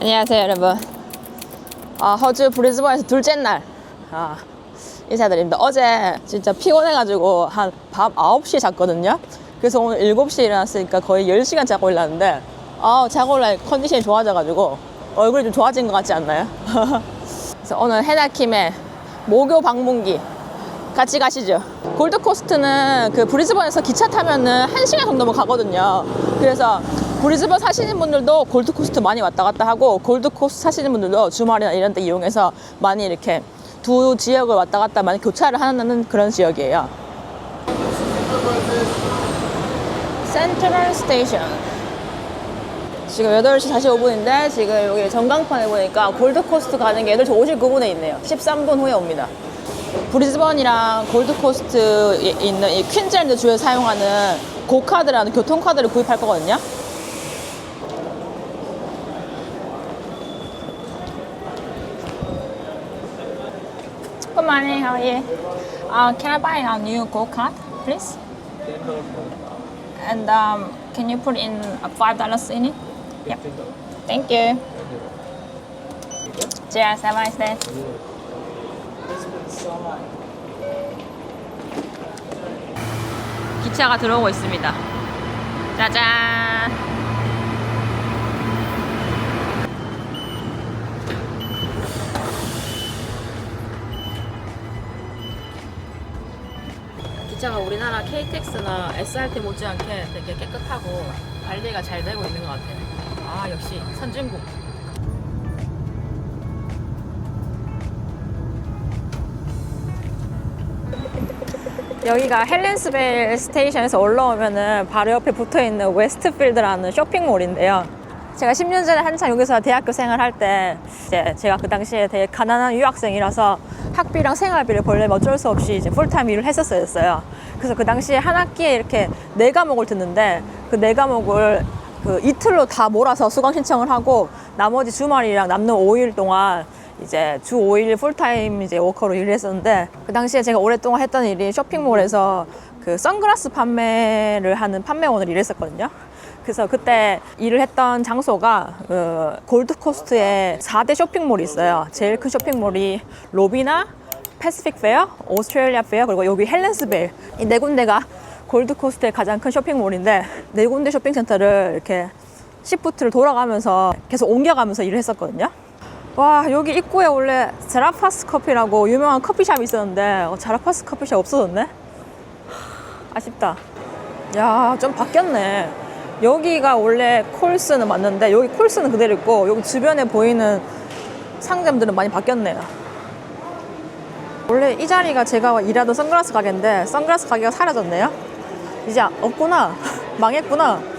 안녕하세요 여러분 아, 호주 브리즈번에서 둘째 날 아, 인사드립니다 어제 진짜 피곤해가지고 한 밤 9시에 잤거든요 그래서 오늘 7시에 일어났으니까 거의 10시간 자고 일어났는데 아, 자고 올라 컨디션이 좋아져가지고 얼굴이 좀 좋아진 것 같지 않나요? 그래서 오늘 해나킴의 목요 방문기 같이 가시죠. 골드코스트는 그 브리즈번에서 기차 타면은 1시간 정도면 가거든요. 그래서 브리즈번 사시는 분들도 골드코스트 많이 왔다 갔다 하고 골드코스트 사시는 분들도 주말이나 이런 때 이용해서 많이 이렇게 두 지역을 왔다 갔다 많이 교차를 하는 그런 지역이에요. 센트럴 스테이션. 지금 8시 45분인데 지금 여기 전광판에 보니까 골드코스트 가는 게 8시 59분에 있네요. 13분 후에 옵니다. 브리즈번이랑 골드코스트에 있는 이 퀸즐랜드 주에 사용하는 고카드라는 교통카드를 구입할 거거든요. Morning, how are you? Uh, can I buy a new Go card, please? And um, can you put in a five dollars in it? Yep. Thank you. Cheers, have a nice day. 기차가 들어오고 있습니다. 짜잔. 기차가 우리나라 KTX나 SRT 못지않게 되게 깨끗하고 관리가 잘 되고 있는 것 같아요. 아 역시 선진국. 여기가 헬렌스벨 스테이션에서 올라오면은 바로 옆에 붙어 있는 웨스트필드라는 쇼핑몰인데요. 제가 10년 전에 한참 여기서 대학교 생활할 때 이제 제가 그 당시에 되게 가난한 유학생이라서 학비랑 생활비를 벌려면 어쩔 수 없이 이제 풀타임 일을 했었어요. 그래서 그 당시에 한 학기에 이렇게 네 과목을 듣는데 그 네 과목을 그 이틀로 다 몰아서 수강 신청을 하고 나머지 주말이랑 남는 5일 동안 이제 주 5일 풀타임 이제 워커로 일을 했었는데 그 당시에 제가 오랫동안 했던 일이 쇼핑몰에서 그 선글라스 판매를 하는 판매원을 일했었거든요. 그래서 그때 일을 했던 장소가 그 골드코스트에 4대 쇼핑몰이 있어요. 제일 큰 쇼핑몰이 로비나 패시픽 페어, 오스트레일리아 페어 그리고 여기 헬렌스벨 이네 군데가 골드코스트의 가장 큰 쇼핑몰인데 네 군데 쇼핑센터를 이렇게 시프트를 돌아가면서 계속 옮겨가면서 일을 했었거든요. 와 여기 입구에 원래 자라파스 커피라고 유명한 커피숍이 있었는데 어, 자라파스 커피숍 없어졌네 아쉽다 야 좀 바뀌었네 여기가 원래 콜스는 맞는데 여기 콜스는 그대로 있고 여기 주변에 보이는 상점들은 많이 바뀌었네요 원래 이 자리가 제가 일하던 선글라스 가게인데 선글라스 가게가 사라졌네요 이제 없구나 망했구나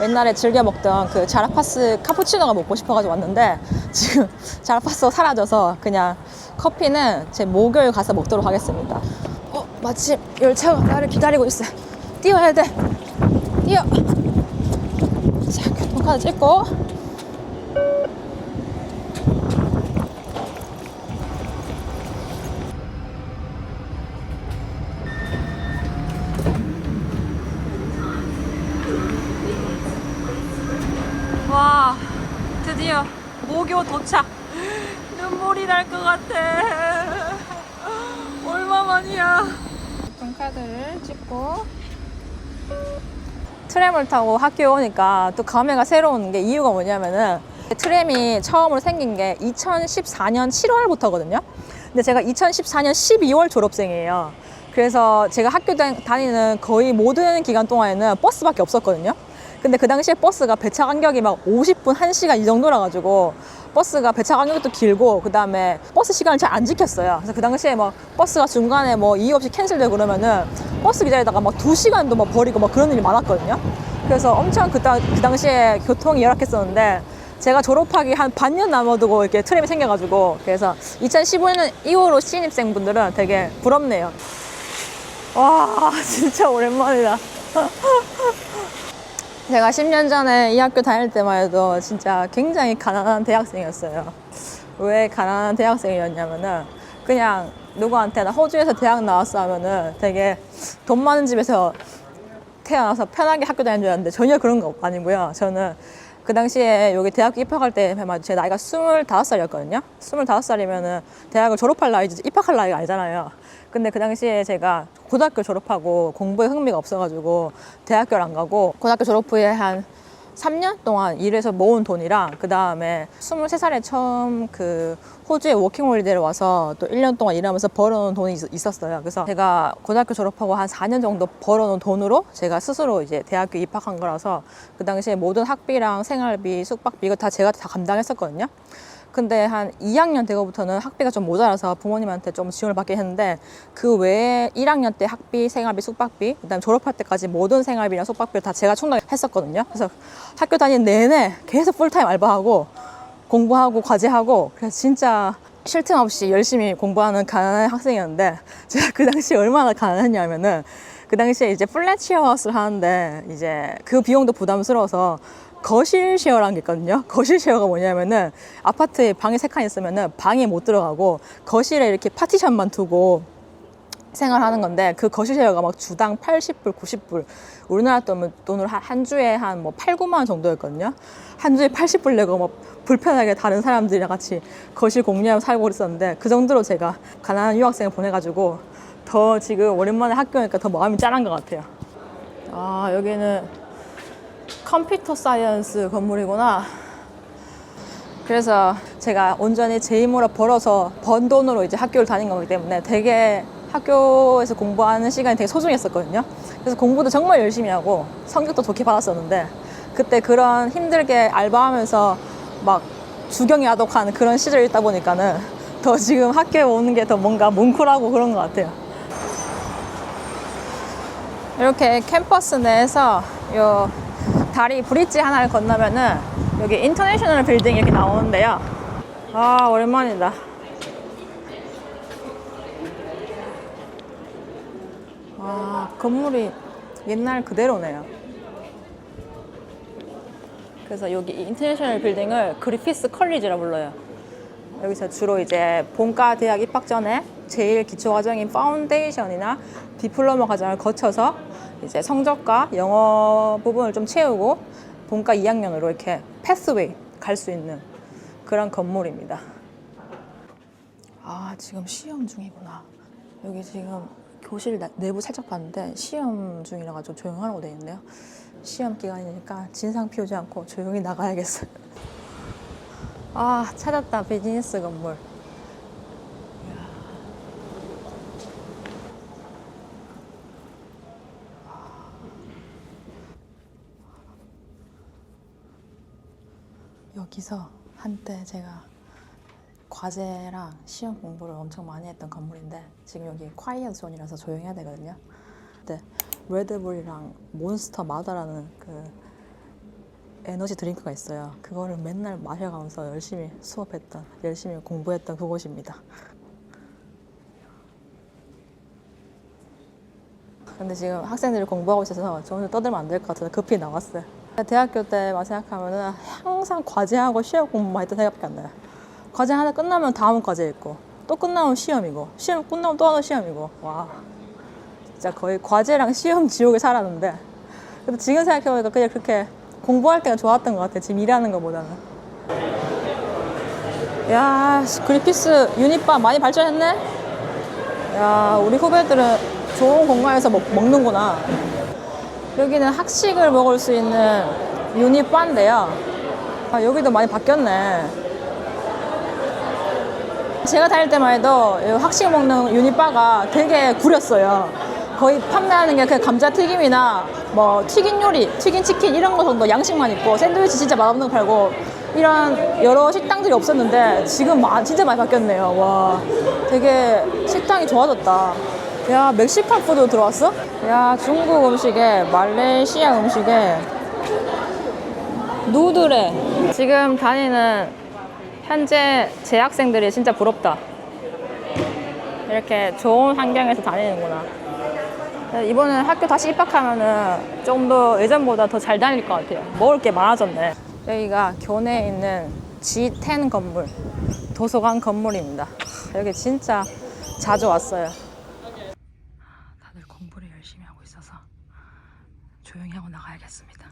옛날에 즐겨 먹던 그 자라파스 카푸치노가 먹고 싶어가지고 왔는데 지금 자라파스가 사라져서 그냥 커피는 제 목요일 가서 먹도록 하겠습니다. 어, 마침 열차가 나를 기다리고 있어. 뛰어야 돼. 뛰어. 자, 교통카드 찍고. 와, 드디어 목요 도착. 눈물이 날 것 같아. 얼마만이야. 교통카드를 찍고 트램을 타고 학교에 오니까 또 감회가 새로운 게 이유가 뭐냐면은 트램이 처음으로 생긴 게 2014년 7월부터거든요. 근데 제가 2014년 12월 졸업생이에요. 그래서 제가 학교 다- 다니는 거의 모든 기간 동안에는 버스밖에 없었거든요. 근데 그 당시에 버스가 배차 간격이 막 50분, 1시간 이 정도라 가지고 버스가 배차 간격도 길고 그다음에 버스 시간을 잘 안 지켰어요. 그래서 그 당시에 막 버스가 중간에 뭐 이유 없이 캔슬되고 그러면은 버스 기다리다가 막 2시간도 막 버리고 막 그런 일이 많았거든요. 그래서 엄청 그, 당- 그 당시에 교통이 열악했었는데 제가 졸업하기 한 반년 남아두고 이렇게 트램이 생겨가지고 그래서 2015년 이후로 신입생분들은 되게 부럽네요. 와 진짜 오랜만이다. 제가 10년 전에 이 학교 다닐 때만 해도 진짜 굉장히 가난한 대학생이었어요. 왜 가난한 대학생이었냐면은 그냥 누구한테 나 호주에서 대학 나왔어 하면은 되게 돈 많은 집에서 태어나서 편하게 학교 다니는 줄 알았는데 전혀 그런 거 아니고요. 저는 그 당시에 여기 대학교 입학할 때 아마 제 나이가 25살이었거든요. 25살이면은 대학을 졸업할 나이지 입학할 나이가 아니잖아요. 근데 그 당시에 제가 고등학교 졸업하고 공부에 흥미가 없어가지고 대학교를 안 가고 고등학교 졸업 후에 한 3년 동안 일해서 모은 돈이랑 그 다음에 23살에 처음 그 호주에 워킹홀리데이를 와서 또 1년 동안 일하면서 벌어놓은 돈이 있- 있었어요. 그래서 제가 고등학교 졸업하고 한 4년 정도 벌어놓은 돈으로 제가 스스로 이제 대학교 입학한 거라서 그 당시에 모든 학비랑 생활비, 숙박비 이거 다 제가 다 감당했었거든요. 근데 한 2학년 되고부터는 학비가 좀 모자라서 부모님한테 좀 지원을 받긴 했는데 그 외에 1학년 때 학비, 생활비, 숙박비, 그다음 졸업할 때까지 모든 생활비랑 숙박비를 다 제가 충당했었거든요. 그래서 학교 다니는 내내 계속 풀타임 알바하고 공부하고 과제하고 그래서 진짜 쉴 틈 없이 열심히 공부하는 가난한 학생이었는데 제가 그 당시에 얼마나 가난했냐면은 그 당시에 이제 플랫 쉐어하우스를 하는데 이제 그 비용도 부담스러워서 거실 쉐어라는 게 있거든요. 거실 쉐어가 뭐냐면은 아파트에 방이 세 칸 있으면은 방에 못 들어가고 거실에 이렇게 파티션만 두고 생활하는 건데 그 거실 쉐어가 막 주당 80불, 90불 우리나라 돈- 돈으로 한, 한 주에 한 뭐 8, 9만 원 정도였거든요. 한 주에 80불 내고 막 불편하게 다른 사람들이랑 같이 거실 공유하며 살고 있었는데 그 정도로 제가 가난한 유학생을 보내가지고 더 지금 오랜만에 학교 오니까 더 마음이 짠한 것 같아요. 아 여기는 컴퓨터 사이언스 건물이구나. 그래서 제가 온전히 제 힘으로 벌어서 번 돈으로 이제 학교를 다닌 거기 때문에 되게 학교에서 공부하는 시간이 되게 소중했었거든요. 그래서 공부도 정말 열심히 하고 성적도 좋게 받았었는데 그때 그런 힘들게 알바하면서 막 주경이 아독한 그런 시절이 있다 보니까는 더 지금 학교에 오는 게 더 뭔가 뭉클하고 그런 것 같아요. 이렇게 캠퍼스 내에서 요 다리 브릿지 하나를 건너면은 여기 인터내셔널 빌딩 이렇게 나오는데요. 아 오랜만이다. 와 건물이 옛날 그대로네요. 그래서 여기 이 인터내셔널 빌딩을 그리피스 컬리지라 불러요. 여기서 주로 이제 본과 대학 입학 전에 제일 기초 과정인 파운데이션이나 디플로마 과정을 거쳐서 이제 성적과 영어 부분을 좀 채우고 본과 2학년으로 이렇게 패스웨이 갈 수 있는 그런 건물입니다. 아, 지금 시험 중이구나. 여기 지금 교실 나- 내부 살짝 봤는데 시험 중이라 가지고 조용하라고 돼 있네요. 시험 기간이니까 진상 피우지 않고 조용히 나가야겠어요. 아, 찾았다. 비즈니스 건물. 여기서 한때 제가 과제랑 시험 공부를 엄청 많이 했던 건물인데 지금 여기 콰이어 존이라서 조용해야 되거든요. 근데 레드불이랑 몬스터 마다라는 그 에너지 드링크가 있어요. 그거를 맨날 마셔가면서 열심히 수업했던, 열심히 공부했던 그곳입니다. 근데 지금 학생들이 공부하고 있어서 저 혼자 떠들면 안 될 것 같아서 급히 나왔어요. 대학교 때만 생각하면은 항상 과제하고 시험 공부만 했던 생각밖에 안 나요. 과제 하나 끝나면 다음 과제 있고, 또 끝나면 시험이고, 시험 끝나면 또 하나 시험이고, 와. 진짜 거의 과제랑 시험 지옥에 살았는데. 근데 지금 생각해보니까 그냥 그렇게 공부할 때가 좋았던 것 같아요. 지금 일하는 것보다는. 야, 씨, 그리피스 유니바 많이 발전했네? 야, 우리 후배들은 좋은 공간에서 먹, 먹는구나. 여기는 학식을 먹을 수 있는 유니바인데요. 아, 여기도 많이 바뀌었네. 제가 다닐 때만 해도 이 학식 먹는 유니바가 되게 구렸어요. 거의 판매하는 게 그냥 감자튀김이나 뭐 튀긴 요리, 튀긴 치킨 이런 거 정도 양식만 있고 샌드위치 진짜 맛없는 거 팔고 이런 여러 식당들이 없었는데 지금 마- 진짜 많이 바뀌었네요. 와, 되게 식당이 좋아졌다. 야, 멕시칸 푸드 들어왔어? 야, 중국 음식에 말레이시아 음식에 누드레. 지금 다니는 현재 재학생들이 진짜 부럽다. 이렇게 좋은 환경에서 다니는구나. 이번에 학교 다시 입학하면은 좀 더 예전보다 더 잘 다닐 것 같아요. 먹을 게 많아졌네. 여기가 교내에 있는 G10 건물, 도서관 건물입니다. 여기 진짜 자주 왔어요. 다들 공부를 열심히 하고 있어서 조용히 하고 나가야겠습니다.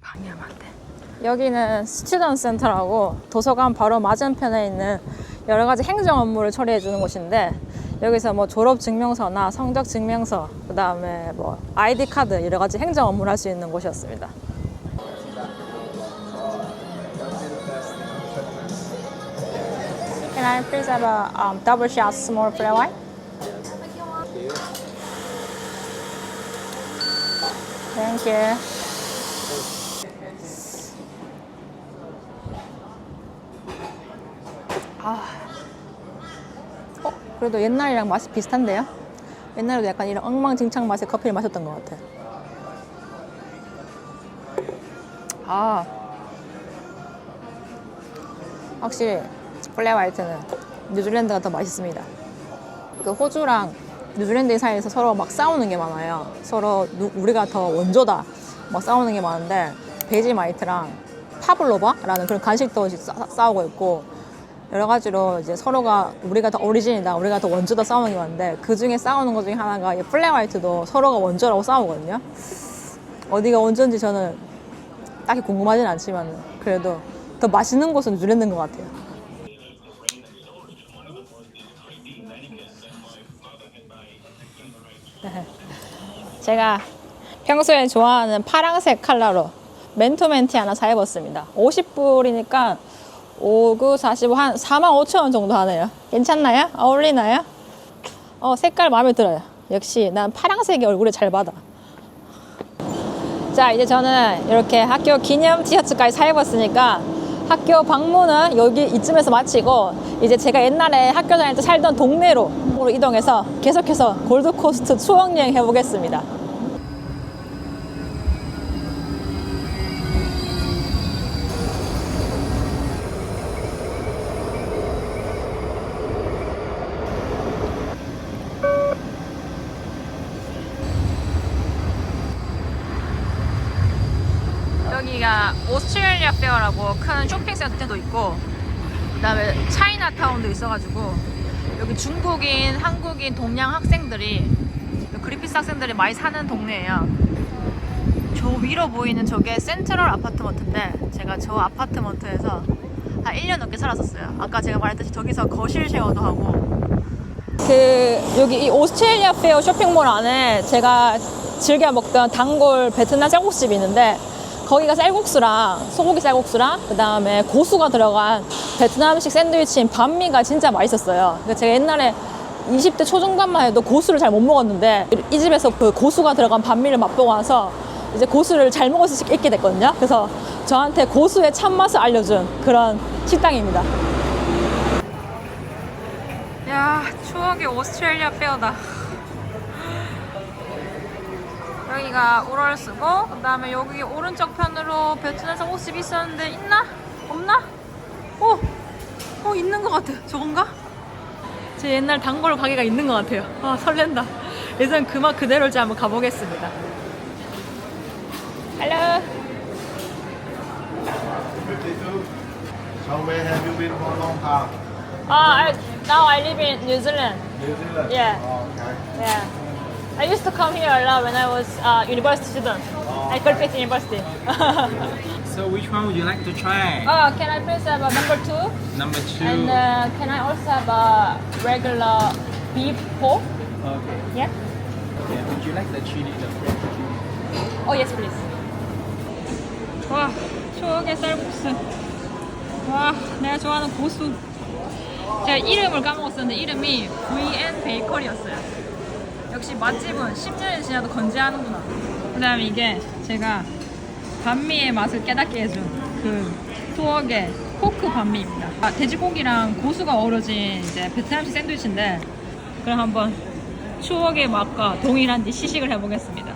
방해 돼. 여기는 스튜던 센터라고 도서관 바로 맞은편에 있는 여러 가지 행정 업무를 처리해 주는 곳인데 여기서 뭐 졸업 증명서나 성적 증명서 그다음에 뭐 아이디 카드 여러 가지 행정 업무를 할 수 있는 곳이었습니다. Can. 그래도 옛날이랑 맛이 비슷한데요? 옛날에도 약간 이런 엉망진창 맛의 커피를 마셨던 것 같아. 아, 확실히 플레 화이트는 뉴질랜드가 더 맛있습니다. 그 호주랑 뉴질랜드 사이에서 서로 막 싸우는 게 많아요. 서로 누- 우리가 더 원조다 막 싸우는 게 많은데 베지 마이트랑 파블로바라는 그런 간식도 싸, 싸우고 있고 여러 가지로 이제 서로가 우리가 더 오리진이다, 우리가 더 원조다 싸우는 게 많은데 그 중에 싸우는 것 중에 하나가 이 플레 화이트도 서로가 원조라고 싸우거든요. 어디가 원조인지 저는 딱히 궁금하진 않지만 그래도 더 맛있는 곳은 뉴질랜드인 것 같아요. 제가 평소에 좋아하는 파랑색 컬러로 멘토 멘티 하나 사입었습니다. 50불이니까 5, 9, 45, 한 4만 5천 원 정도 하네요. 괜찮나요? 어울리나요? 어, 색깔 마음에 들어요. 역시 난 파랑색이 얼굴에 잘 받아. 자, 이제 저는 이렇게 학교 기념 티셔츠까지 사입었으니까 학교 방문은 여기 이쯤에서 마치고 이제 제가 옛날에 학교 다닐 때 살던 동네로 이동해서 계속해서 골드코스트 추억여행 해보겠습니다. 여기가 오스트레일리아 페어라고 큰 쇼핑센터도 있고 그다음에 차이나타운도 있어가지고 여기 중국인, 한국인, 동양 학생들이 그리피스 학생들이 많이 사는 동네예요. 저 위로 보이는 저게 센트럴 아파트먼트인데 제가 저 아파트먼트에서 한 1년 넘게 살았었어요. 아까 제가 말했듯이 저기서 거실 쉐어도 하고 그 여기 이 오스트레일리아 페어 쇼핑몰 안에 제가 즐겨 먹던 단골 베트남 쌀국수집이 있는데 거기가 쌀국수랑 소고기 쌀국수랑 그 다음에 고수가 들어간 베트남식 샌드위치인 반미가 진짜 맛있었어요. 그러니까 제가 옛날에 20대 초중반만 해도 고수를 잘 못 먹었는데 이 집에서 그 고수가 들어간 반미를 맛보고 와서 이제 고수를 잘 먹을 수 있게 됐거든요. 그래서 저한테 고수의 참맛을 알려준 그런 식당입니다. 야 추억의 오스트레일리아 페어다 여기가 우럴스고 그 다음에 여기 오른쪽 편으로 베트남 쌀국수집 있었는데 있나? 없나? 오! 어 있는 것 같아 저건가? 제 옛날 단골 가게가 있는 것 같아요 아 설렌다 예전 그 맛 그대로일지 한번 가보겠습니다 헬로 So where have you been for a long time? 아 I, now I live in New Zealand New Zealand? Yeah. Oh, okay. Yeah. I used to come here a lot when I was uh, university student. I Griffith University. So which one would you like to try? oh, can I please have a number two? Number two. And uh, can I also have a regular beef pork? okay. Yeah. Yeah. Would you like the chili, the fresh chili? Oh yes, please. 와, 추억의 쌀국수. 와, 내가 좋아하는 고수. 제가 이름을 까먹었었는데 이름이 VN 베이커리였어요. 역시 맛집은 10년이 지나도 건재하는구나. 그 다음에 이게 제가 반미의 맛을 깨닫게 해준 그 추억의 포크 반미입니다. 아, 돼지고기랑 고수가 어우러진 이제 베트남식 샌드위치인데 그럼 한번 추억의 맛과 동일한 이 시식을 해보겠습니다.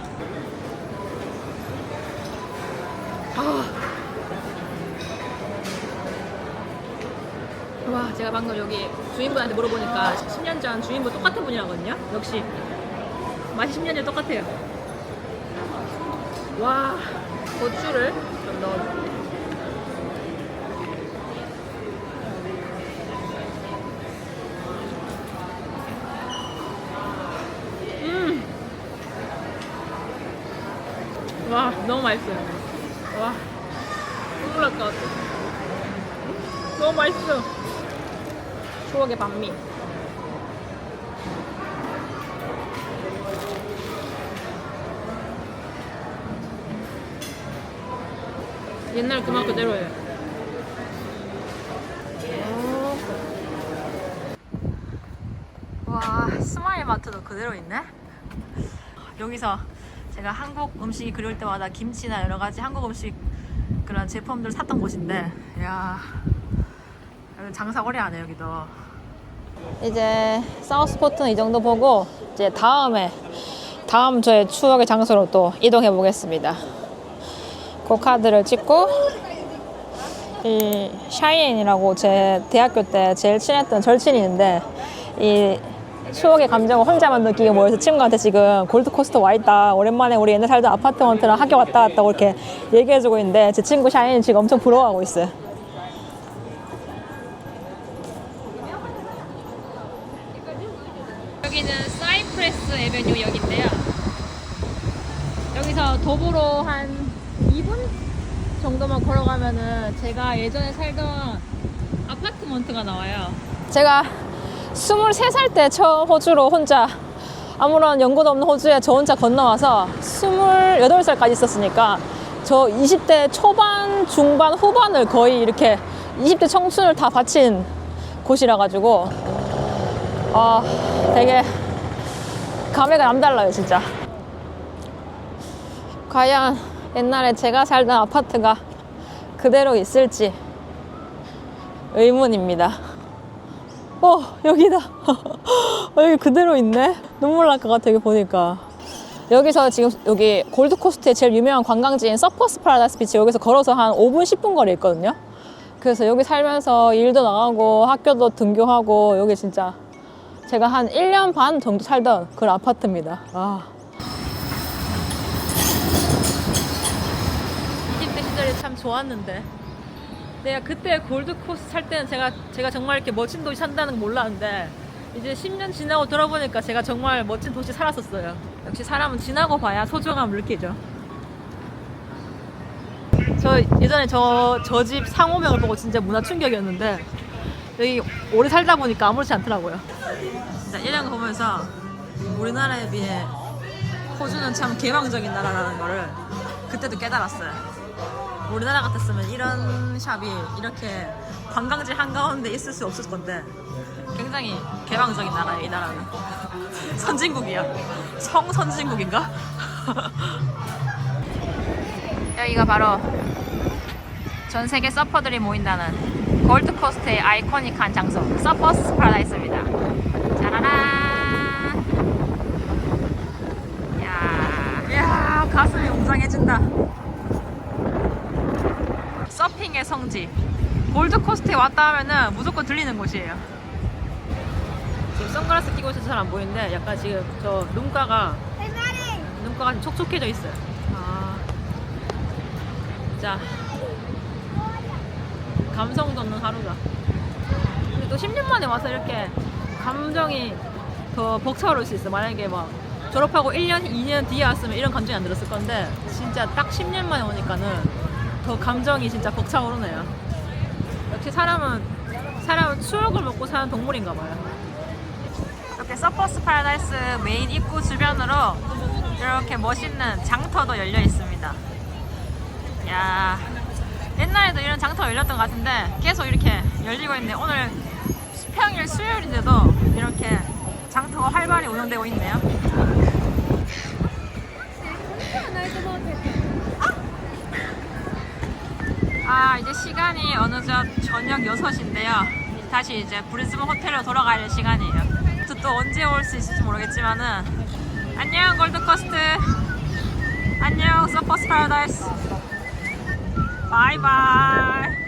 와 제가 방금 여기 주인분한테 물어보니까 10년 전 주인분 똑같은 분이라거든요 역시 맛이 10년 전 똑같아요 와 고추를 좀 넣어줄게요 음. 와 너무 맛있어요 와것 같아. 너무 맛있어. 추억의 반미. 옛날 그 맛 그대로예요. 와 스마일 마트도 그대로 있네. 여기서 제가 한국 음식이 그리울 때마다 김치나 여러 가지 한국 음식 그런 제품들 샀던 곳인데, 야 장사 오래 하네 여기도. 이제 사우스포트는 이 정도 보고 이제 다음에 다음 저의 추억의 장소로 또 이동해 보겠습니다. 그 카드를 찍고 이 샤이엔이라고 제 대학교 때 제일 친했던 절친이 있는데 이 추억의 감정을 혼자만 느끼고 모여서 친구한테 지금 골드코스트 와 있다. 오랜만에 우리 옛날 살던 아파트먼트랑 학교 왔다 갔다 이렇게 얘기해주고 있는데 제 친구 샤이엔이 지금 엄청 부러워하고 있어요. 여기는 사이프레스 에베뉴 역인데요. 여기서 도보로 한 2분 정도만 걸어가면은 제가 예전에 살던 아파트먼트가 나와요. 제가 23살 때 처음 호주로 혼자 아무런 연고도 없는 호주에 저 혼자 건너와서 28살까지 있었으니까 저 20대 초반, 중반, 후반을 거의 이렇게 20대 청춘을 다 바친 곳이라 가지고 아 되게 감회가 남달라요 진짜 과연 옛날에 제가 살던 아파트가 그대로 있을지 의문입니다. 어 여기다. 어, 여기 그대로 있네. 눈물 날 것 같아 여기 보니까. 여기서 지금 여기 골드코스트의 제일 유명한 관광지인 서퍼스 파라다이스 비치 여기서 걸어서 한 5분 10분 거리 있거든요. 그래서 여기 살면서 일도 나가고 학교도 등교하고 여기 진짜 제가 한 1년 반 정도 살던 그런 아파트입니다. 아. 20대 시절이 참 좋았는데. 내가 그때 골드코스트 살 때는 제가, 제가 정말 이렇게 멋진 도시 산다는 거 몰랐는데, 이제 10년 지나고 돌아보니까 제가 정말 멋진 도시 살았었어요. 역시 사람은 지나고 봐야 소중함을 느끼죠. 저 예전에 저 저 집 상호명을 보고 진짜 문화 충격이었는데 여기 오래 살다 보니까 아무렇지 않더라고요. 거 보면서 우리나라에 비해 호주는 참 개방적인 나라라는 거를 그때도 깨달았어요. 우리나라 같았으면 이런 샵이 이렇게 관광지 한가운데 있을 수 없을 건데 굉장히 개방적인 나라예요, 이 나라는. 선진국이야. 성선진국인가? 여기가 바로 전 세계 서퍼들이 모인다는 골드코스트의 아이코닉한 장소 서퍼스 파라다이스입니다. 짜라란. 야, 야 가슴이 웅장해진다. 서핑의 성지. 골드코스트에 왔다 하면은 무조건 들리는 곳이에요. 지금 선글라스 끼고 있어서 잘 안 보이는데 약간 지금 저 눈가가 눈가가 좀 촉촉해져 있어요. 아. 자. 감성 돋는 하루다. 근데 또 10년 만에 와서 이렇게 감정이 더 벅차오를 수 있어. 만약에 막 졸업하고 1년, 2년 뒤에 왔으면 이런 감정이 안 들었을 건데 진짜 딱 10년 만에 오니까는 더 감정이 진짜 벅차오르네요. 역시 사람은 사람은 추억을 먹고 사는 동물인가 봐요. 이렇게 서퍼스 파라다이스 메인 입구 주변으로 이렇게 멋있는 장터도 열려 있습니다. 야 옛날에도 이런 장터가 열렸던 것 같은데 계속 이렇게 열리고 있는데 오늘 평일 수요일인데도 이렇게 장터가 활발히 운영되고 있네요. 아 이제 시간이 어느덧 저녁 6시인데요. 다시 이제 브리즈번 호텔로 할 시간이에요. 또, 또 언제 올 수 있을지 모르겠지만은 안녕 골드코스트 안녕 서퍼스 파라다이스 바이바이